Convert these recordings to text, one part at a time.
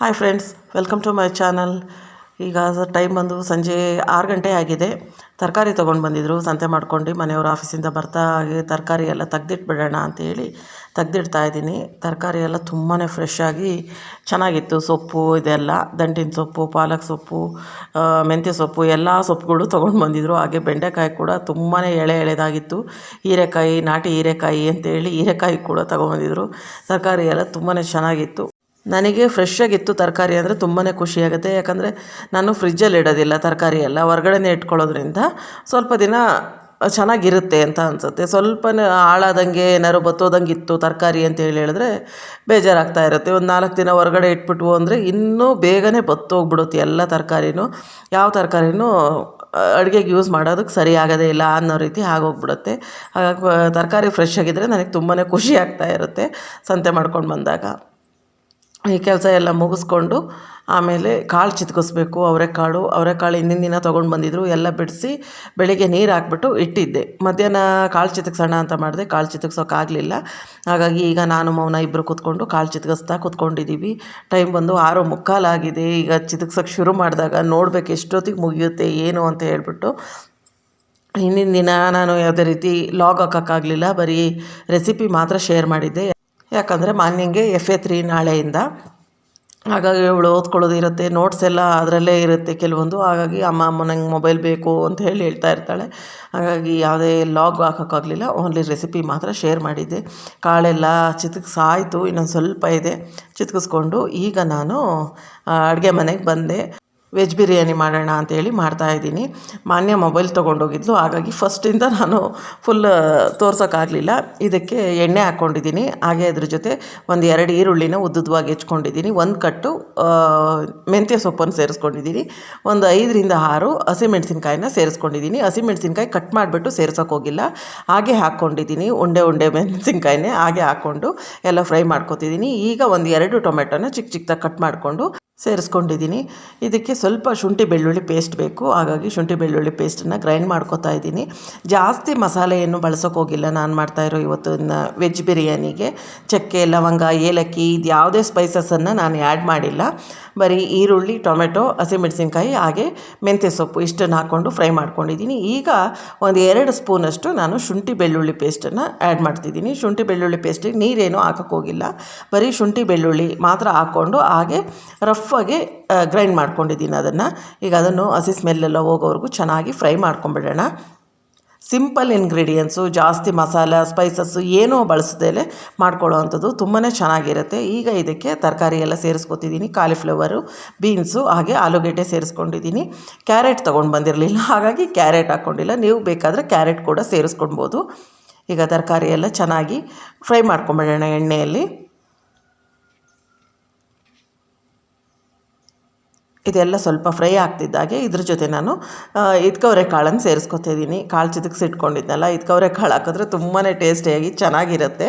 Hi friends welcome to my channel ಈಗ time ಬಂದು ಸಂಜೆ ಆರು ಗಂಟೆ ಆಗಿದೆ. ತರಕಾರಿ ತೊಗೊಂಡು ಬಂದಿದ್ದರು ಸಂತೆ ಮಾಡ್ಕೊಂಡು ಮನೆಯವ್ರ ಆಫೀಸಿಂದ ಬರ್ತಾ ತರಕಾರಿ ಎಲ್ಲ ತೆಗ್ದಿಟ್ಬಿಡೋಣ ಅಂತೇಳಿ ತೆಗ್ದಿಡ್ತಾ ಇದ್ದೀನಿ. ತರಕಾರಿ ಎಲ್ಲ ತುಂಬಾ ಫ್ರೆಶ್ ಆಗಿ ಚೆನ್ನಾಗಿತ್ತು. ಸೊಪ್ಪು ಇದೆಲ್ಲ, ದಂಟಿನ ಸೊಪ್ಪು, ಪಾಲಕ್ ಸೊಪ್ಪು ಮೆಂತ್ಯ ಸೊಪ್ಪು, ಎಲ್ಲ ಸೊಪ್ಪುಗಳು ತೊಗೊಂಡು ಬಂದಿದ್ದರು ಹಾಗೆ ಬೆಂಡೆಕಾಯಿ ಕೂಡ ತುಂಬಾ ಎಳೆ ಎಳೆದಾಗಿತ್ತು. ಹೀರೆಕಾಯಿ, ನಾಟಿ ಹೀರೆಕಾಯಿ ಅಂತೇಳಿ ಹೀರೆಕಾಯಿ ಕೂಡ ತೊಗೊಂಬಂದಿದ್ರು ತರಕಾರಿ ಎಲ್ಲ ತುಂಬಾ ಚೆನ್ನಾಗಿತ್ತು. ನನಗೆ ಫ್ರೆಶ್ ಆಗಿತ್ತು ತರಕಾರಿ ಅಂದರೆ ತುಂಬಾ ಖುಷಿಯಾಗುತ್ತೆ ಯಾಕಂದರೆ ನಾನು ಫ್ರಿಜ್ಜಲ್ಲಿ ಇಡೋದಿಲ್ಲ ತರಕಾರಿ ಎಲ್ಲ. ಹೊರ್ಗಡೆನೇ ಇಟ್ಕೊಳ್ಳೋದ್ರಿಂದ ಸ್ವಲ್ಪ ದಿನ ಚೆನ್ನಾಗಿರುತ್ತೆ ಅಂತ ಅನಿಸುತ್ತೆ. ಸ್ವಲ್ಪ ಹಾಳಾದಂಗೆ ಏನಾದ್ರು ಬತ್ತೋದಂಗೆ ಇತ್ತು ತರಕಾರಿ ಅಂತೇಳಿ ಹೇಳಿದ್ರೆ ಬೇಜಾರಾಗ್ತಾ ಇರುತ್ತೆ. ಒಂದು ನಾಲ್ಕು ದಿನ ಹೊರಗಡೆ ಇಟ್ಬಿಟ್ವು ಅಂದರೆ ಇನ್ನೂ ಬೇಗನೆ ಬತ್ತೋಗ್ಬಿಡುತ್ತೆ ಎಲ್ಲ ತರಕಾರಿನೂ. ಯಾವ ತರಕಾರಿನೂ ಅಡುಗೆಗೆ ಯೂಸ್ ಮಾಡೋದಕ್ಕೆ ಸರಿ ಆಗೋದೇ ಇಲ್ಲ ಅನ್ನೋ ರೀತಿ ಆಗೋಗ್ಬಿಡುತ್ತೆ. ಹಾಗಾಗಿ ತರಕಾರಿ ಫ್ರೆಶ್ ಆಗಿದ್ದರೆ ನನಗೆ ತುಂಬಾ ಖುಷಿ ಆಗ್ತಾ ಇರುತ್ತೆ ಸಂತೆ ಮಾಡ್ಕೊಂಡು ಬಂದಾಗ. ಈ ಕೆಲಸ ಎಲ್ಲ ಮುಗಿಸ್ಕೊಂಡು ಆಮೇಲೆ ಕಾಳು ಚಿತ್ಕಿಸ್ಬೇಕು ಅವರೆಕಾಳು ಅವರೆಕಾಳು ಹಿಂದಿನ ದಿನ ತೊಗೊಂಡು ಬಂದಿದ್ರು, ಎಲ್ಲ ಬಿಡಿಸಿ ಬೆಳಗ್ಗೆ ನೀರು ಹಾಕ್ಬಿಟ್ಟು ಇಟ್ಟಿದ್ದೆ. ಮಧ್ಯಾಹ್ನ ಕಾಳು ಚಿತ್ಕ್ಸೋಣ ಅಂತ ಮಾಡಿದೆ, ಕಾಳು ಚಿತ್ಕಿಸೋಕ್ಕಾಗಲಿಲ್ಲ ಹಾಗಾಗಿ ಈಗ ನಾನು, ಮೌನ ಇಬ್ಬರು ಕೂತ್ಕೊಂಡು ಕಾಳು ಚಿತ್ಕಿಸ್ತಾ ಕೂತ್ಕೊಂಡಿದ್ದೀವಿ ಟೈಮ್ ಬಂದು ಆರು ಮುಕ್ಕಾಲಾಗಿದೆ ಈಗ ಚಿತ್ಕಿಸೋಕ್ಕೆ ಶುರು ಮಾಡಿದಾಗ ನೋಡಬೇಕು ಎಷ್ಟೊತ್ತಿಗೆ ಮುಗಿಯುತ್ತೆ, ಏನು ಅಂತ ಹೇಳ್ಬಿಟ್ಟು. ಹಿಂದಿನ ದಿನ ನಾನು ಯಾವುದೇ ರೀತಿ ಲಾಗ್ ಹಾಕೋಕ್ಕಾಗಲಿಲ್ಲ ಬರೀ ರೆಸಿಪಿ ಮಾತ್ರ ಶೇರ್ ಮಾಡಿದ್ದೆ. ಯಾಕಂದರೆ ಮಾನ್ಯಂಗೆ ಎಫ್ ಎ ತ್ರೀ ನಾಳೆಯಿಂದ. ಹಾಗಾಗಿ ಇವಳು ಓದ್ಕೊಳ್ಳೋದು ಇರುತ್ತೆ ನೋಟ್ಸ್ ಎಲ್ಲ ಅದರಲ್ಲೇ ಇರುತ್ತೆ ಕೆಲವೊಂದು. ಹಾಗಾಗಿ ಅಮ್ಮ ಅಮ್ಮ ನಂಗೆ ಮೊಬೈಲ್ ಬೇಕು ಅಂತ ಹೇಳಿ ಹೇಳ್ತಾ ಇರ್ತಾಳೆ. ಹಾಗಾಗಿ ಯಾವುದೇ ಲಾಗ್ ಹಾಕೋಕ್ಕಾಗಲಿಲ್ಲ ಓನ್ಲಿ ರೆಸಿಪಿ ಮಾತ್ರ ಶೇರ್ ಮಾಡಿದ್ದೆ. ಕಾಳೆಲ್ಲ ಚಿತ್ಕಿಸಾಯ್ತು, ಇನ್ನೊಂದು ಸ್ವಲ್ಪ ಇದೆ. ಚಿತ್ಕಿಸ್ಕೊಂಡು ಈಗ ನಾನು ಅಡುಗೆ ಮನೆಗೆ ಬಂದೆ. ವೆಜ್ ಬಿರಿಯಾನಿ ಮಾಡೋಣ ಅಂತೇಳಿ ಮಾಡ್ತಾಯಿದ್ದೀನಿ ಮಾನ್ಯ ಮೊಬೈಲ್ ತೊಗೊಂಡೋಗಿದ್ಲು. ಹಾಗಾಗಿ ಫಸ್ಟಿಂದ ನಾನು ಫುಲ್ ತೋರ್ಸೋಕ್ಕಾಗಲಿಲ್ಲ ಇದಕ್ಕೆ ಎಣ್ಣೆ ಹಾಕ್ಕೊಂಡಿದ್ದೀನಿ. ಹಾಗೆ ಅದ್ರ ಜೊತೆ ಒಂದು ಎರಡು ಈರುಳ್ಳಿನ ಉದ್ದುದ್ವಾಗಿ ಹೆಚ್ಕೊಂಡಿದ್ದೀನಿ. ಒಂದು ಕಟ್ಟು ಮೆಂತ್ಯ ಸೊಪ್ಪನ್ನು ಸೇರಿಸ್ಕೊಂಡಿದ್ದೀನಿ. ಒಂದು ಐದರಿಂದ ಆರು ಹಸಿಮೆಣ್ಸಿನ್ಕಾಯಿನ ಸೇರಿಸ್ಕೊಂಡಿದ್ದೀನಿ. ಹಸಿಮೆಣ್ಸಿನ್ಕಾಯಿ ಕಟ್ ಮಾಡಿಬಿಟ್ಟು ಸೇರ್ಸೋಕೆ ಹೋಗಿಲ್ಲ. ಹಾಗೆ ಹಾಕ್ಕೊಂಡಿದ್ದೀನಿ. ಉಂಡೆ ಉಂಡೆ ಮೆಣಸಿನ್ಕಾಯಿನೇ ಹಾಗೆ ಹಾಕ್ಕೊಂಡು ಎಲ್ಲ ಫ್ರೈ ಮಾಡ್ಕೊತಿದ್ದೀನಿ. ಈಗ ಒಂದು ಎರಡು ಟೊಮೆಟೊನ ಚಿಕ್ಕ ಚಿಕ್ಕದಾಗಿ ಕಟ್ ಮಾಡಿಕೊಂಡು ಸೇರಿಸ್ಕೊಂಡಿದ್ದೀನಿ. ಇದಕ್ಕೆ ಸ್ವಲ್ಪ ಶುಂಠಿ ಬೆಳ್ಳುಳ್ಳಿ ಪೇಸ್ಟ್ ಬೇಕು. ಹಾಗಾಗಿ ಶುಂಠಿ ಬೆಳ್ಳುಳ್ಳಿ ಪೇಸ್ಟನ್ನು ಗ್ರೈಂಡ್ ಮಾಡ್ಕೊತಾ ಇದ್ದೀನಿ. ಜಾಸ್ತಿ ಮಸಾಲೆ ಏನು ಬಳಸೋಕೆ ಹೋಗಿಲ್ಲ ನಾನು ಮಾಡ್ತಾಯಿರೋ ಇವತ್ತು ವೆಜ್ ಬಿರಿಯಾನಿಗೆ. ಚಕ್ಕೆ, ಲವಂಗ, ಏಲಕ್ಕಿ ಇದು ಯಾವುದೇ ಸ್ಪೈಸಸನ್ನು ನಾನು ಆ್ಯಡ್ ಮಾಡಿಲ್ಲ. ಬರೀ ಈರುಳ್ಳಿ, ಟೊಮೆಟೊ ಹಸಿಮೆಣಸಿನ್ಕಾಯಿ ಹಾಗೆ ಮೆಂತ್ಯ ಸೊಪ್ಪು ಇಷ್ಟನ್ನು ಹಾಕ್ಕೊಂಡು ಫ್ರೈ ಮಾಡ್ಕೊಂಡಿದ್ದೀನಿ. ಈಗ ಒಂದು ಎರಡು ಸ್ಪೂನಷ್ಟು ನಾನು ಶುಂಠಿ ಬೆಳ್ಳುಳ್ಳಿ ಪೇಸ್ಟನ್ನು ಆ್ಯಡ್ ಮಾಡ್ತಿದ್ದೀನಿ. ಶುಂಠಿ ಬೆಳ್ಳುಳ್ಳಿ ಪೇಸ್ಟಿಗೆ ನೀರೇನು ಹಾಕೋಕ್ಕೋಗಿಲ್ಲ ಬರೀ ಶುಂಠಿ ಬೆಳ್ಳುಳ್ಳಿ ಮಾತ್ರ ಹಾಕ್ಕೊಂಡು ಹಾಗೆ ರಫಾಗಿ ಗ್ರೈಂಡ್ ಮಾಡ್ಕೊಂಡಿದ್ದೀನಿ ಅದನ್ನು. ಈಗ ಅದನ್ನು ಹಸಿ ಸ್ಮೆಲ್ಲೆಲ್ಲ ಹೋಗೋವರೆಗೂ ಚೆನ್ನಾಗಿ ಫ್ರೈ ಮಾಡ್ಕೊಂಬಿಡೋಣ. ಸಿಂಪಲ್ ಇಂಗ್ರೀಡಿಯೆಂಟ್ಸು, ಜಾಸ್ತಿ ಮಸಾಲ, ಸ್ಪೈಸಸ್ಸು ಏನೂ ಬಳಸದೇ ಮಾಡ್ಕೊಳ್ಳೋ ಅಂಥದ್ದು ತುಂಬಾ ಚೆನ್ನಾಗಿರುತ್ತೆ. ಈಗ ಇದಕ್ಕೆ ತರಕಾರಿ ಎಲ್ಲ ಸೇರಿಸ್ಕೊತಿದ್ದೀನಿ, ಕಾಲಿಫ್ಲವರು, ಬೀನ್ಸು, ಹಾಗೆ ಆಲೂಗೆಡ್ಡೆ ಸೇರಿಸ್ಕೊಂಡಿದ್ದೀನಿ. ಕ್ಯಾರೆಟ್ ತೊಗೊಂಡು ಬಂದಿರಲಿಲ್ಲ, ಹಾಗಾಗಿ ಕ್ಯಾರೆಟ್ ಹಾಕ್ಕೊಂಡಿಲ್ಲ. ನೀವು ಬೇಕಾದರೆ ಕ್ಯಾರೆಟ್ ಕೂಡ ಸೇರಿಸ್ಕೊಳ್ಬೋದು ಈಗ ತರಕಾರಿ ಎಲ್ಲ ಚೆನ್ನಾಗಿ ಫ್ರೈ ಮಾಡ್ಕೊಂಬಿಡೋಣ ಎಣ್ಣೆಯಲ್ಲಿ. ಇದೆಲ್ಲ ಸ್ವಲ್ಪ ಫ್ರೈ ಆಗ್ತಿದ್ದಾಗೆ ಇದ್ರ ಜೊತೆ ನಾನು ಇದ್ಕವ್ರೆ ಕಾಳನ್ನು ಸೇರಿಸ್ಕೊತಾ ಇದ್ದೀನಿ. ಕಾಳು ಚಿದಕ್ಸಿ ಇಟ್ಕೊಂಡಿದ್ನಲ್ಲ ಇದ್ಕವ್ರೆ ಕಾಳು ಹಾಕಿದ್ರೆ ತುಂಬಾ ಟೇಸ್ಟಿಯಾಗಿ ಚೆನ್ನಾಗಿರುತ್ತೆ.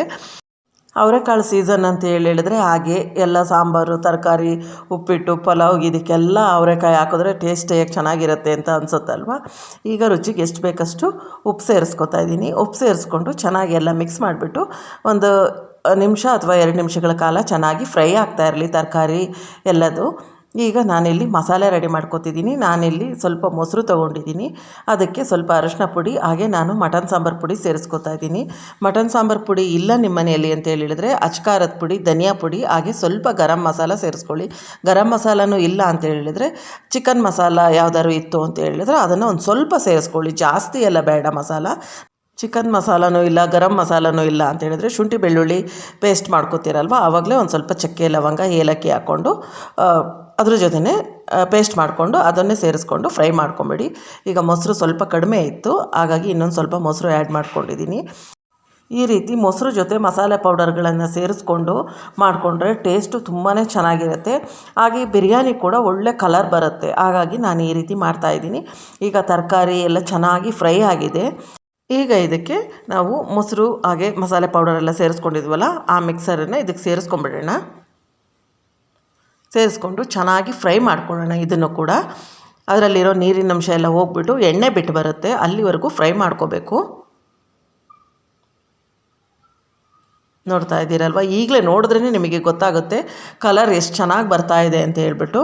ಅವರೆಕಾಳು ಸೀಸನ್ ಅಂತ ಹೇಳಿ ಹೇಳಿದ್ರೆ ಹಾಗೆ ಎಲ್ಲ ಸಾಂಬಾರು, ತರಕಾರಿ, ಉಪ್ಪಿಟ್ಟು, ಪಲಾವ್ ಇದಕ್ಕೆಲ್ಲ ಅವರೆಕಾಯಿ ಹಾಕಿದ್ರೆ ಟೇಸ್ಟಿಯಾಗಿ ಚೆನ್ನಾಗಿರುತ್ತೆ ಅಂತ ಅನ್ಸುತ್ತಲ್ವ? ಈಗ ರುಚಿಗೆ ಎಷ್ಟು ಬೇಕಷ್ಟು ಉಪ್ಪು ಸೇರಿಸ್ಕೊತಾ ಇದ್ದೀನಿ. ಉಪ್ಪು ಸೇರಿಸ್ಕೊಂಡು ಚೆನ್ನಾಗಿ ಎಲ್ಲ ಮಿಕ್ಸ್ ಮಾಡಿಬಿಟ್ಟು ಒಂದು ನಿಮಿಷ ಅಥವಾ ಎರಡು ನಿಮಿಷಗಳ ಕಾಲ ಚೆನ್ನಾಗಿ ಫ್ರೈ ಆಗ್ತಾ ಇರಲಿ, ತರಕಾರಿ ಎಲ್ಲದು. ಈಗ ನಾನಿಲ್ಲಿ ಮಸಾಲೆ ರೆಡಿ ಮಾಡ್ಕೊತಿದ್ದೀನಿ. ನಾನಿಲ್ಲಿ ಸ್ವಲ್ಪ ಮೊಸರು ತೊಗೊಂಡಿದ್ದೀನಿ. ಅದಕ್ಕೆ ಸ್ವಲ್ಪ ಅರಶಿನ ಪುಡಿ, ಹಾಗೆ ನಾನು ಮಟನ್ ಸಾಂಬಾರು ಪುಡಿ ಸೇರಿಸ್ಕೊತಾ ಇದ್ದೀನಿ. ಮಟನ್ ಸಾಂಬಾರು ಪುಡಿ ಇಲ್ಲ ನಿಮ್ಮ ಮನೆಯಲ್ಲಿ ಅಂತ ಹೇಳಿದರೆ ಅಚ್ಕಾರದ ಪುಡಿ, ಧನಿಯಾ ಪುಡಿ, ಹಾಗೆ ಸ್ವಲ್ಪ ಗರಂ ಮಸಾಲ ಸೇರಿಸ್ಕೊಳ್ಳಿ. ಗರಂ ಮಸಾಲನೂ ಇಲ್ಲ ಅಂತ ಹೇಳಿದರೆ ಚಿಕನ್ ಮಸಾಲ ಯಾವ್ದಾದ್ರು ಇತ್ತು ಅಂತ ಹೇಳಿದ್ರೆ ಅದನ್ನು ಒಂದು ಸ್ವಲ್ಪ ಸೇರಿಸ್ಕೊಳ್ಳಿ. ಜಾಸ್ತಿ ಎಲ್ಲ ಬೇಡ ಮಸಾಲ. ಚಿಕನ್ ಮಸಾಲನೂ ಇಲ್ಲ, ಗರಂ ಮಸಾಲನೂ ಇಲ್ಲ ಅಂತ ಹೇಳಿದ್ರೆ ಶುಂಠಿ ಬೆಳ್ಳುಳ್ಳಿ ಪೇಸ್ಟ್ ಮಾಡ್ಕೊತೀರಲ್ವ? ಆವಾಗಲೇ ಒಂದು ಸ್ವಲ್ಪ ಚಕ್ಕೆ ಲವಂಗ, ಏಲಕ್ಕಿ ಹಾಕ್ಕೊಂಡು ಅದ್ರ ಜೊತೆನೆ ಪೇಸ್ಟ್ ಮಾಡಿಕೊಂಡು ಅದನ್ನೇ ಸೇರಿಸ್ಕೊಂಡು ಫ್ರೈ ಮಾಡ್ಕೊಂಬಿಡಿ. ಈಗ ಮೊಸರು ಸ್ವಲ್ಪ ಕಡಿಮೆ ಇತ್ತು, ಹಾಗಾಗಿ ಇನ್ನೊಂದು ಸ್ವಲ್ಪ ಮೊಸರು ಆ್ಯಡ್ ಮಾಡ್ಕೊಂಡಿದ್ದೀನಿ ಈ ರೀತಿ ಮೊಸರು ಜೊತೆ ಮಸಾಲೆ ಪೌಡರ್ಗಳನ್ನು ಸೇರಿಸ್ಕೊಂಡು ಮಾಡಿಕೊಂಡ್ರೆ ಟೇಸ್ಟು ತುಂಬಾ ಚೆನ್ನಾಗಿರುತ್ತೆ. ಹಾಗೆ ಬಿರಿಯಾನಿ ಕೂಡ ಒಳ್ಳೆ ಕಲರ್ ಬರುತ್ತೆ. ಹಾಗಾಗಿ ನಾನು ಈ ರೀತಿ ಮಾಡ್ತಾಯಿದ್ದೀನಿ ಈಗ ತರಕಾರಿ ಎಲ್ಲ ಚೆನ್ನಾಗಿ ಫ್ರೈ ಆಗಿದೆ. ಈಗ ಇದಕ್ಕೆ ನಾವು ಮೊಸರು, ಹಾಗೆ ಮಸಾಲೆ ಪೌಡರ್ ಎಲ್ಲ ಸೇರಿಸ್ಕೊಂಡಿದ್ವಲ್ಲ, ಆ ಮಿಕ್ಸರನ್ನು ಇದಕ್ಕೆ ಸೇರಿಸ್ಕೊಂಬಿಡೋಣ. ಸೇರಿಸ್ಕೊಂಡು ಚೆನ್ನಾಗಿ ಫ್ರೈ ಮಾಡ್ಕೊಳ್ಳೋಣ ಇದನ್ನು ಕೂಡ. ಅದರಲ್ಲಿರೋ ನೀರಿನ ಅಂಶ ಎಲ್ಲ ಹೋಗ್ಬಿಟ್ಟು ಎಣ್ಣೆ ಬಿಟ್ಟು ಬರುತ್ತೆ, ಅಲ್ಲಿವರೆಗೂ ಫ್ರೈ ಮಾಡ್ಕೋಬೇಕು. ನೋಡ್ತಾ ಇದ್ದೀರಲ್ವ? ಈಗಲೇ ನೋಡಿದ್ರೇ ನಿಮಗೆ ಗೊತ್ತಾಗುತ್ತೆ ಕಲರ್ ಎಷ್ಟು ಚೆನ್ನಾಗಿ ಬರ್ತಾ ಇದೆ ಅಂತ ಹೇಳ್ಬಿಟ್ಟು.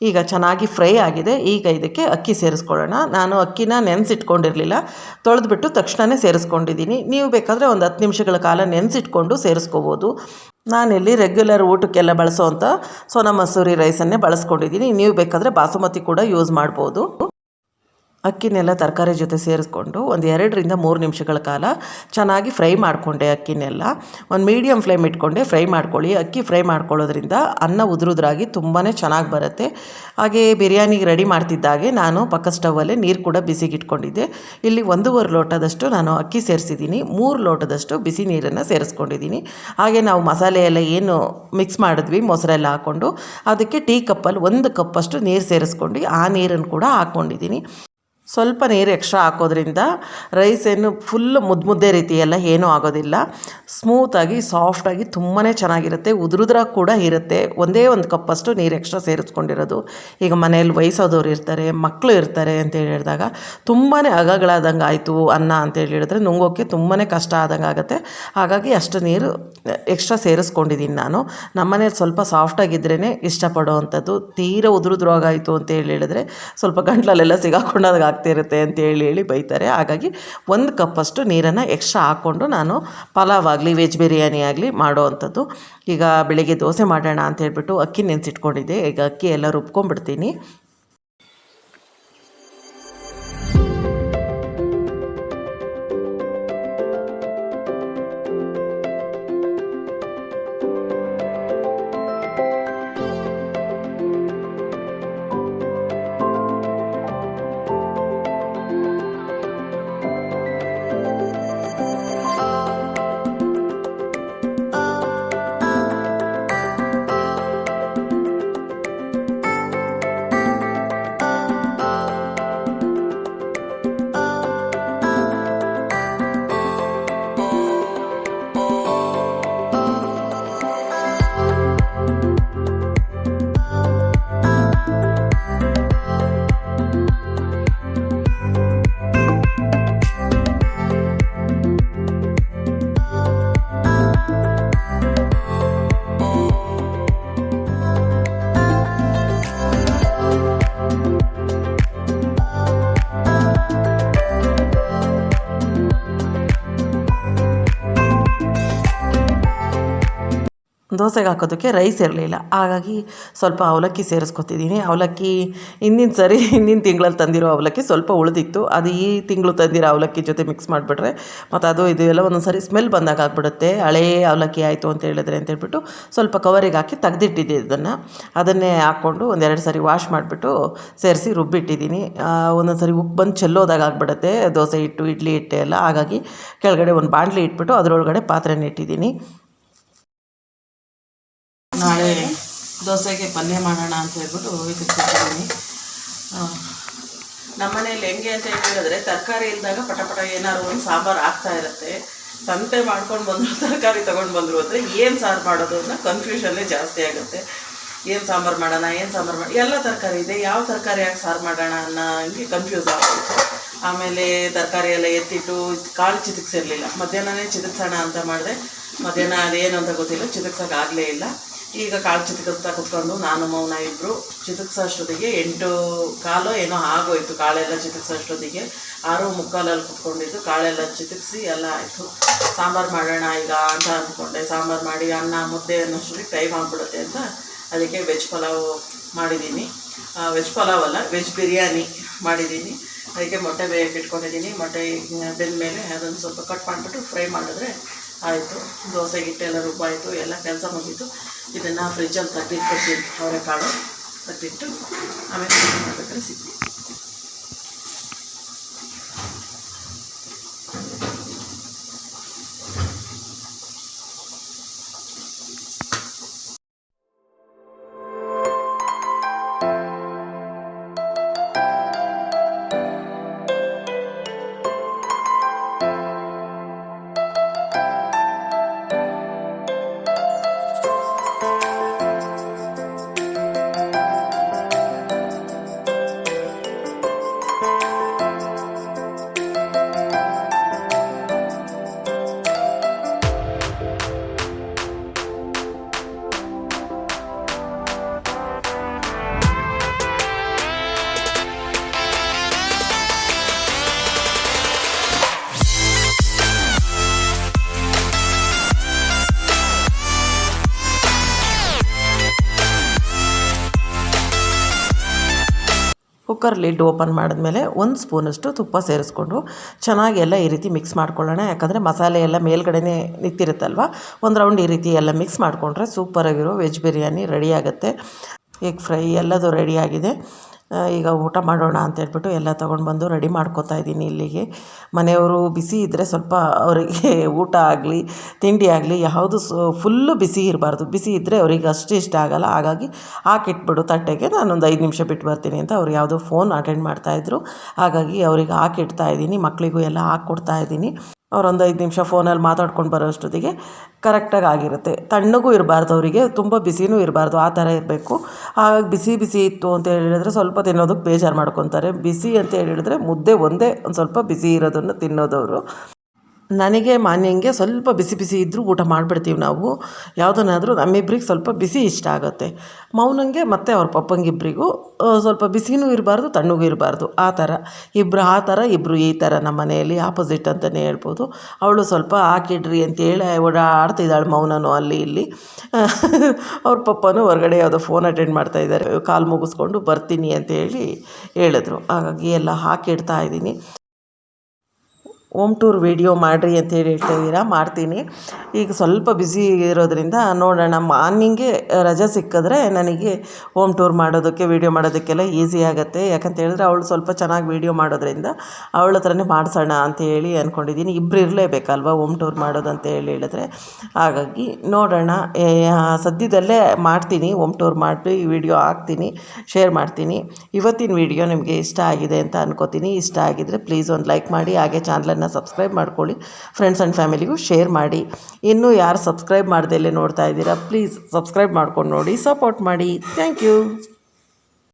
ಈಗ ಚೆನ್ನಾಗಿ ಫ್ರೈ ಆಗಿದೆ. ಈಗ ಇದಕ್ಕೆ ಅಕ್ಕಿ ಸೇರಿಸ್ಕೊಳ್ಳೋಣ. ನಾನು ಅಕ್ಕಿನ ನೆನೆಸಿಟ್ಕೊಂಡಿರಲಿಲ್ಲ. ತೊಳೆದ್ಬಿಟ್ಟು ತಕ್ಷಣವೇ ಸೇರಿಸ್ಕೊಂಡಿದ್ದೀನಿ. ನೀವು ಬೇಕಾದರೆ ಒಂದು ಹತ್ತು ನಿಮಿಷಗಳ ಕಾಲ ನೆನೆಸಿಟ್ಕೊಂಡು ಸೇರಿಸ್ಕೋಬೋದು. ನಾನಿಲ್ಲಿ ರೆಗ್ಯುಲರ್ ಊಟಕ್ಕೆಲ್ಲ ಬಳಸೋವಂಥ ಸೋನಾ ಮಸೂರಿ ರೈಸನ್ನೇ ಬಳಸ್ಕೊಂಡಿದ್ದೀನಿ. ನೀವು ಬೇಕಾದರೆ ಬಾಸುಮತಿ ಕೂಡ ಯೂಸ್ ಮಾಡ್ಬೋದು. ಅಕ್ಕಿನೆಲ್ಲ ತರಕಾರಿ ಜೊತೆ ಸೇರಿಸ್ಕೊಂಡು ಒಂದು ಎರಡರಿಂದ ಮೂರು ನಿಮಿಷಗಳ ಕಾಲ ಚೆನ್ನಾಗಿ ಫ್ರೈ ಮಾಡಿಕೊಂಡೆ ಅಕ್ಕಿನೆಲ್ಲ. ಒಂದು ಮೀಡಿಯಮ್ ಫ್ಲೇಮ್ ಇಟ್ಕೊಂಡೆ ಫ್ರೈ ಮಾಡ್ಕೊಳ್ಳಿ. ಅಕ್ಕಿ ಫ್ರೈ ಮಾಡ್ಕೊಳ್ಳೋದ್ರಿಂದ ಅನ್ನ ಉದುರುದ್ರಾಗಿ ತುಂಬಾ ಚೆನ್ನಾಗಿ ಬರುತ್ತೆ. ಹಾಗೆ ಬಿರಿಯಾನಿಗೆ ರೆಡಿ ಮಾಡ್ತಿದ್ದಾಗೆ ನಾನು ಪಕ್ಕ ಸ್ಟವಲ್ಲೇ ನೀರು ಕೂಡ ಬಿಸಿಗೆ ಇಟ್ಕೊಂಡಿದ್ದೆ ಇಲ್ಲಿ ಒಂದೂವರೆ ಲೋಟದಷ್ಟು ನಾನು ಅಕ್ಕಿ ಸೇರಿಸಿದ್ದೀನಿ. ಮೂರು ಲೋಟದಷ್ಟು ಬಿಸಿ ನೀರನ್ನು ಸೇರಿಸ್ಕೊಂಡಿದ್ದೀನಿ. ಹಾಗೆ ನಾವು ಮಸಾಲೆ ಎಲ್ಲ ಏನು ಮಿಕ್ಸ್ ಮಾಡಿದ್ವಿ, ಮೊಸರೆಲ್ಲ ಹಾಕ್ಕೊಂಡು ಅದಕ್ಕೆ ಟೀ ಕಪ್ಪಲ್ಲಿ ಒಂದು ಕಪ್ಪಷ್ಟು ನೀರು ಸೇರಿಸ್ಕೊಂಡು ಆ ನೀರನ್ನು ಕೂಡ ಹಾಕ್ಕೊಂಡಿದ್ದೀನಿ ಸ್ವಲ್ಪ ನೀರು ಎಕ್ಸ್ಟ್ರಾ ಹಾಕೋದ್ರಿಂದ ರೈಸ್ ಏನು ಫುಲ್ ಮುದ್ದು ಮುದ್ದೆ ರೀತಿ ಎಲ್ಲ ಏನೂ ಆಗೋದಿಲ್ಲ. ಸ್ಮೂತಾಗಿ ಸಾಫ್ಟಾಗಿ ತುಂಬಾ ಚೆನ್ನಾಗಿರುತ್ತೆ. ಉದುರುದ್ರ ಕೂಡ ಇರುತ್ತೆ. ಒಂದೇ ಒಂದು ಕಪ್ಪಷ್ಟು ನೀರು ಎಕ್ಸ್ಟ್ರಾ ಸೇರಿಸ್ಕೊಂಡಿರೋದು. ಈಗ ಮನೆಯಲ್ಲಿ ವಯಸ್ಸಾದವ್ರು ಇರ್ತಾರೆ ಮಕ್ಕಳು ಇರ್ತಾರೆ ಅಂತೇಳಿ ಹೇಳಿದಾಗ ತುಂಬಾ ಅಗಗಳಾದಂಗೆ ಆಯಿತು ಅನ್ನ ಅಂತೇಳಿ ಹೇಳಿದ್ರೆ ನುಂಗೋಕ್ಕೆ ತುಂಬಾ ಕಷ್ಟ ಆದಂಗೆ ಆಗುತ್ತೆ. ಹಾಗಾಗಿ ಅಷ್ಟು ನೀರು ಎಕ್ಸ್ಟ್ರಾ ಸೇರಿಸ್ಕೊಂಡಿದ್ದೀನಿ ನಾನು. ನಮ್ಮನೇಲಿ ಸ್ವಲ್ಪ ಸಾಫ್ಟಾಗಿದ್ರೇ ಇಷ್ಟಪಡೋ ಅಂಥದ್ದು. ತೀರ ಉದುರುದ್ರಾಗಾಯಿತು ಅಂತೇಳಿ ಹೇಳಿದ್ರೆ ಸ್ವಲ್ಪ ಗಂಟ್ಲಲ್ಲೆಲ್ಲ ಸಿಗಾಕೊಂಡಾಗ ಆಗ್ತಿರುತ್ತೆ ಅಂತ ಹೇಳಿ ಹೇಳಿ ಬೈತಾರೆ. ಹಾಗಾಗಿ ಒಂದು ಕಪ್ಪಷ್ಟು ನೀರನ್ನು ಎಕ್ಸ್ಟ್ರಾ ಹಾಕ್ಕೊಂಡು ನಾನು ಪಲಾವ್ ಆಗಲಿ ವೆಜ್ ಬಿರಿಯಾನಿ ಆಗಲಿ ಮಾಡೋ ಅಂಥದ್ದು. ಈಗ ಬೆಳಿಗ್ಗೆ ದೋಸೆ ಮಾಡೋಣ ಅಂತ ಹೇಳಿಬಿಟ್ಟು ಅಕ್ಕಿ ನೆನೆಸಿಟ್ಕೊಂಡಿದ್ದೆ. ಈಗ ಅಕ್ಕಿ ಎಲ್ಲ ರುಬ್ಕೊಂಡ್ಬಿಡ್ತೀನಿ. ದೋಸೆಗೆ ಹಾಕೋದಕ್ಕೆ ರೈಸ್ ಇರಲಿಲ್ಲ. ಹಾಗಾಗಿ ಸ್ವಲ್ಪ ಅವಲಕ್ಕಿ ಸೇರಿಸ್ಕೊತಿದ್ದೀನಿ ಅವಲಕ್ಕಿ ಹಿಂದಿನ ಸರಿ, ಹಿಂದಿನ ತಿಂಗಳಲ್ಲಿ ತಂದಿರೋ ಅವಲಕ್ಕಿ ಸ್ವಲ್ಪ ಉಳಿದಿತ್ತು. ಅದು ಈ ತಿಂಗಳು ತಂದಿರೋ ಅವಲಕ್ಕಿ ಜೊತೆ ಮಿಕ್ಸ್ ಮಾಡಿಬಿಟ್ರೆ ಮತ್ತು ಅದು ಇದು ಎಲ್ಲ ಒಂದೊಂದು ಸರಿ ಸ್ಮೆಲ್ ಬಂದಾಗ ಆಗ್ಬಿಡುತ್ತೆ. ಹಳೇ ಅವಲಕ್ಕಿ ಆಯಿತು ಅಂತ ಹೇಳಿದ್ರೆ ಅಂತ ಹೇಳ್ಬಿಟ್ಟು ಸ್ವಲ್ಪ ಕವರಿಗೆ ಹಾಕಿ ತೆಗೆದಿಟ್ಟಿದ್ದೆ ಇದನ್ನು. ಅದನ್ನೇ ಹಾಕ್ಕೊಂಡು ಒಂದೆರಡು ಸರಿ ವಾಶ್ ಮಾಡಿಬಿಟ್ಟು ಸೇರಿಸಿ ರುಬ್ಬಿಟ್ಟಿದ್ದೀನಿ ಒಂದೊಂದು ಸರಿ ಉಪ್ಪು ಬಂದು ಚೆಲ್ಲೋದಾಗ ಆಗ್ಬಿಡುತ್ತೆ. ದೋಸೆ ಹಿಟ್ಟು, ಇಡ್ಲಿ ಹಿಟ್ಟೆ ಎಲ್ಲ. ಹಾಗಾಗಿ ಕೆಳಗಡೆ ಒಂದು ಬಾಣಲಿ ಇಟ್ಬಿಟ್ಟು ಅದರೊಳಗಡೆ ಪಾತ್ರೆನ ಇಟ್ಟಿದ್ದೀನಿ ನಾಳೆ ದೋಸೆಗೆ ಪಲ್ಯ ಮಾಡೋಣ ಅಂತ ಹೇಳ್ಬಿಟ್ಟು ಇದಕ್ಕೆ ಇಟ್ಟಿದ್ದೀನಿ ನಮ್ಮ ಮನೇಲಿ ಹೆಂಗೆ ಅಂತ ಹೇಳಿದ್ರೆ ತರಕಾರಿ ಇಲ್ದಾಗ ಪಟಪಟ ಪಟ ಏನಾದ್ರು ಒಂದು ಸಾಂಬಾರು ಆಗ್ತಾ ಇರುತ್ತೆ. ಸಂತೆ ಮಾಡ್ಕೊಂಡು ಬಂದರು, ತರಕಾರಿ ತೊಗೊಂಡು ಬಂದರು ಅಂದರೆ ಏನು ಸಾರು ಮಾಡೋದು ಅನ್ನೋ ಕನ್ಫ್ಯೂಷನ್ನೇ ಜಾಸ್ತಿ ಆಗುತ್ತೆ. ಏನು ಸಾಂಬಾರು ಮಾಡೋಣ, ಏನು ಸಾಂಬಾರು ಮಾಡಿ, ಎಲ್ಲ ತರಕಾರಿ ಇದೆ. ಯಾವ ತರಕಾರಿ ಹಾಕಿ ಸಾರು ಮಾಡೋಣ ಅನ್ನೋ ಹಂಗೆ ಕನ್ಫ್ಯೂಸ್ ಆಗ್ತಿತ್ತು ಆಮೇಲೆ ತರಕಾರಿ ಎಲ್ಲ ಎತ್ತಿಟ್ಟು ಕಾಳು ಚಿತಕ್ಸಿರಲಿಲ್ಲ. ಮಧ್ಯಾಹ್ನನೇ ಚಿತಿಕ್ಸೋಣ ಅಂತ ಮಾಡಿದೆ. ಮಧ್ಯಾಹ್ನ ಅದೇನು ಅಂತ ಗೊತ್ತಿಲ್ಲ. ಚಿತಿಕ್ಸೋಕ್ಕಾಗಲೇ ಇಲ್ಲ. ಈಗ ಕಾಳು ಚಿತ್ಕಿಸ್ತಾ ಕುತ್ಕೊಂಡು ನಾನು, ಮೌನ ಇಬ್ಬರು ಚಿತ್ಕಿಸೋಷ್ಟೊತ್ತಿಗೆ ಎಂಟು ಕಾಲು ಏನೋ ಆಗೋಯ್ತು ಕಾಳೆಲ್ಲ ಚಿತ್ಕಿಸೋಷ್ಟೊತ್ತಿಗೆ ಆರು ಮುಕ್ಕಾಲಲ್ಲಿ ಕುತ್ಕೊಂಡಿದ್ದು ಕಾಳೆಲ್ಲ ಚಿತ್ಕಿಸಿ ಎಲ್ಲ ಆಯಿತು. ಸಾಂಬಾರು ಮಾಡೋಣ ಈಗ ಅಂತ ಅಂದ್ಕೊಂಡೆ. ಸಾಂಬಾರು ಮಾಡಿ ಅನ್ನ, ಮುದ್ದೆ ಅನ್ನೋಷ್ಟೊತ್ತಿಗೆ ಟೈಮ್ ಆಗಿಬಿಡುತ್ತೆ ಅಂತ ಅದಕ್ಕೆ ವೆಜ್ ಪಲಾವ್ ಮಾಡಿದ್ದೀನಿ. ವೆಜ್ ಪಲಾವ್ ಅಲ್ಲ, ವೆಜ್ ಬಿರಿಯಾನಿ ಮಾಡಿದ್ದೀನಿ. ಅದಕ್ಕೆ ಮೊಟ್ಟೆ ಬೇಯಕ್ಕೆ ಇಟ್ಕೊಂಡಿದ್ದೀನಿ. ಮೊಟ್ಟೆ ಬೆಂದ ಮೇಲೆ ಅದನ್ನು ಸ್ವಲ್ಪ ಕಟ್ ಮಾಡಿಬಿಟ್ಟು ಫ್ರೈ ಮಾಡಿದ್ರೆ ಆಯಿತು, ದೋಸೆ ಹಿಟ್ಟೆಲ್ಲ ರುಬ್ಬಾಯಿತು, ಎಲ್ಲ ಕೆಲಸ ಮುಗೀತು. ಇದನ್ನು ಫ್ರಿಜ್ಜಲ್ಲಿ ತಟ್ಟಿಟ್ಟು ಅವರೆಕಾಳು ತಟ್ಟಿಟ್ಟು ಆಮೇಲೆ ಮಾಡಬೇಕಾದ್ರೆ ಸಿಗ್ತೀವಿ ಕುಕ್ಕರ್ ಲಿಡ್ ಓಪನ್ ಮಾಡಿದ್ಮೇಲೆ ಒಂದು ಸ್ಪೂನಷ್ಟು ತುಪ್ಪ ಸೇರಿಸ್ಕೊಂಡು ಚೆನ್ನಾಗಿ ಎಲ್ಲ ಈ ರೀತಿ ಮಿಕ್ಸ್ ಮಾಡ್ಕೊಳ್ಳೋಣ. ಯಾಕಂದರೆ ಮಸಾಲೆ ಎಲ್ಲ ಮೇಲ್ಗಡೆನೇ ನಿಂತಿರುತ್ತಲ್ವ? ಒಂದು ರೌಂಡ್ ಈ ರೀತಿ ಎಲ್ಲ ಮಿಕ್ಸ್ ಮಾಡಿಕೊಂಡ್ರೆ ಸೂಪರಾಗಿರೋ ವೆಜ್ ಬಿರಿಯಾನಿ ರೆಡಿ ಆಗುತ್ತೆ. ಎಗ್ ಫ್ರೈ ಎಲ್ಲದು ರೆಡಿಯಾಗಿದೆ ಈಗ ಊಟ ಮಾಡೋಣ ಅಂತ ಹೇಳ್ಬಿಟ್ಟು ಎಲ್ಲ ತೊಗೊಂಡು ಬಂದು ರೆಡಿ ಮಾಡ್ಕೋತಾ ಇದ್ದೀನಿ ಇಲ್ಲಿಗೆ. ಮನೆಯವರು ಬಿಸಿ ಇದ್ದರೆ ಸ್ವಲ್ಪ ಅವರಿಗೆ ಊಟ ಆಗಲಿ, ತಿಂಡಿ ಆಗಲಿ, ಯಾವುದು ಸೊ ಫುಲ್ಲು ಬಿಸಿ ಇರಬಾರ್ದು. ಬಿಸಿ ಇದ್ದರೆ ಅವ್ರಿಗೆ ಅಷ್ಟು ಇಷ್ಟ ಆಗೋಲ್ಲ. ಹಾಗಾಗಿ ಹಾಕಿಟ್ಬಿಡು ತಟ್ಟೆಗೆ. ನಾನೊಂದು ಐದು ನಿಮಿಷ ಬಿಟ್ಟು ಬರ್ತೀನಿ ಅಂತ ಅವ್ರು ಯಾವುದೋ ಫೋನ್ ಅಟೆಂಡ್ ಮಾಡ್ತಾಯಿದ್ರು ಹಾಗಾಗಿ ಅವ್ರಿಗೆ ಹಾಕಿಡ್ತಾ ಇದ್ದೀನಿ. ಮಕ್ಕಳಿಗೂ ಎಲ್ಲ ಹಾಕ್ಕೊಡ್ತಾ ಇದ್ದೀನಿ. ಅವ್ರೊಂದು ಐದು ನಿಮಿಷ ಫೋನಲ್ಲಿ ಮಾತಾಡ್ಕೊಂಡು ಬರೋ ಅಷ್ಟೊತ್ತಿಗೆ ಕರೆಕ್ಟಾಗಿ ಆಗಿರುತ್ತೆ. ತಣ್ಣಗೂ ಇರಬಾರ್ದು ಅವರಿಗೆ, ತುಂಬ ಬಿಸಿನೂ ಇರಬಾರ್ದು, ಆ ಥರ ಇರಬೇಕು. ಹಾಗಾಗಿ ಬಿಸಿ ಬಿಸಿ ಇತ್ತು ಅಂತ ಹೇಳಿದ್ರೆ ಸ್ವಲ್ಪ ತಿನ್ನೋದಕ್ಕೆ ಬೇಜಾರು ಮಾಡ್ಕೊತಾರೆ. ಬಿಸಿ ಅಂತ ಹೇಳಿದ್ರೆ ಮುದ್ದೆ ಒಂದೇ, ಒಂದು ಸ್ವಲ್ಪ ಬಿಸಿ ಇರೋದನ್ನು ತಿನ್ನೋದವರು. ನನಗೆ ಮಾನ್ಯಂಗೆ ಸ್ವಲ್ಪ ಬಿಸಿ ಬಿಸಿ ಇದ್ದರೂ ಊಟ ಮಾಡಿಬಿಡ್ತೀವಿ ನಾವು. ಯಾವುದನ್ನಾದರೂ ನಮ್ಮಿಬ್ರಿಗೆ ಸ್ವಲ್ಪ ಬಿಸಿ ಇಷ್ಟ ಆಗುತ್ತೆ. ಮೌನಂಗೆ ಮತ್ತು ಅವ್ರ ಪಪ್ಪಂಗಿಬ್ಬರಿಗೂ ಸ್ವಲ್ಪ ಬಿಸಿನೂ ಇರಬಾರ್ದು, ತಣ್ಣಗೂ ಇರಬಾರ್ದು. ಆ ಥರ. ಇಬ್ಬರು ಆ ಥರ ಇಬ್ಬರು ಈ ಥರ ನಮ್ಮ ಮನೆಯಲ್ಲಿ ಆಪೋಸಿಟ್ ಅಂತಲೇ ಹೇಳ್ಬೋದು. ಅವಳು ಸ್ವಲ್ಪ ಹಾಕಿಡ್ರಿ ಅಂತೇಳಿ ಓಡಾಡ್ತಿದ್ದಾಳೆ ಮೌನನು ಅಲ್ಲಿ ಇಲ್ಲಿ. ಅವ್ರ ಪಪ್ಪನೂ ಹೊರಗಡೆ ಯಾವುದೋ ಫೋನ್ ಅಟೆಂಡ್ ಮಾಡ್ತಾಯಿದ್ದಾರೆ ಕಾಲು ಮುಗಿಸ್ಕೊಂಡು ಬರ್ತೀನಿ ಅಂತೇಳಿ ಹೇಳಿದ್ರು. ಹಾಗಾಗಿ ಎಲ್ಲ ಹಾಕಿಡ್ತಾ ಇದ್ದೀನಿ. ಹೋಮ್ ಟೂರ್ ವೀಡಿಯೋ ಮಾಡಿರಿ ಅಂತೇಳಿ ಹೇಳ್ತಾ ಇದ್ದೀರಾ ಮಾಡ್ತೀನಿ. ಈಗ ಸ್ವಲ್ಪ ಬ್ಯುಸಿ ಇರೋದರಿಂದ ನೋಡೋಣ, ಮಾರ್ನಿಂಗೇ ರಜೆ ಸಿಕ್ಕಿದ್ರೆ ನನಗೆ ಓಮ್ ಟೂರ್ ಮಾಡೋದಕ್ಕೆ, ವೀಡಿಯೋ ಮಾಡೋದಕ್ಕೆಲ್ಲ ಈಸಿ ಆಗುತ್ತೆ. ಯಾಕಂತ ಹೇಳಿದ್ರೆ ಅವಳು ಸ್ವಲ್ಪ ಚೆನ್ನಾಗಿ ವೀಡಿಯೋ ಮಾಡೋದ್ರಿಂದ ಅವಳ ಹತ್ರನೇ ಮಾಡಿಸೋಣ ಅಂತ ಹೇಳಿ ಅಂದ್ಕೊಂಡಿದ್ದೀನಿ ಇಬ್ಬರು ಇರಲೇಬೇಕಲ್ವ ಓಮ್ ಟೂರ್ ಮಾಡೋದು ಅಂತ ಹೇಳಿ ಹೇಳಿದ್ರೆ. ಹಾಗಾಗಿ ನೋಡೋಣ ಸದ್ಯದಲ್ಲೇ ಮಾಡ್ತೀನಿ ಓಮ್ ಟೂರ್ ಮಾಡಿ ವೀಡಿಯೋ ಹಾಕ್ತೀನಿ, ಶೇರ್ ಮಾಡ್ತೀನಿ. ಇವತ್ತಿನ ವೀಡಿಯೋ ನಿಮಗೆ ಇಷ್ಟ ಆಗಿದೆ ಅಂತ ಅನ್ಕೋತೀನಿ. ಇಷ್ಟ ಆಗಿದ್ದರೆ ಪ್ಲೀಸ್ ಒಂದು ಲೈಕ್ ಮಾಡಿ, ಹಾಗೆ ಚಾನಲನ್ನು ಸಬ್ಸ್ಕ್ರೈಬ್ ಮಾಡ್ಕೊಳ್ಳಿ. ಫ್ರೆಂಡ್ಸ್ ಆ್ಯಂಡ್ ಫ್ಯಾಮಿಲಿಗೂ ಶೇರ್ ಮಾಡಿ. ಇನ್ನೂ ಯಾರು ಸಬ್ಸ್ಕ್ರೈಬ್ ಮಾಡ್ದೆಲ್ಲೇ ನೋಡ್ತಾ ಇದ್ದೀರಾ ಪ್ಲೀಸ್ ಸಬ್ಸ್ಕ್ರೈಬ್ ಮಾಡ್ಕೊಂಡು ನೋಡಿ ಸಪೋರ್ಟ್ ಮಾಡಿ. Thank you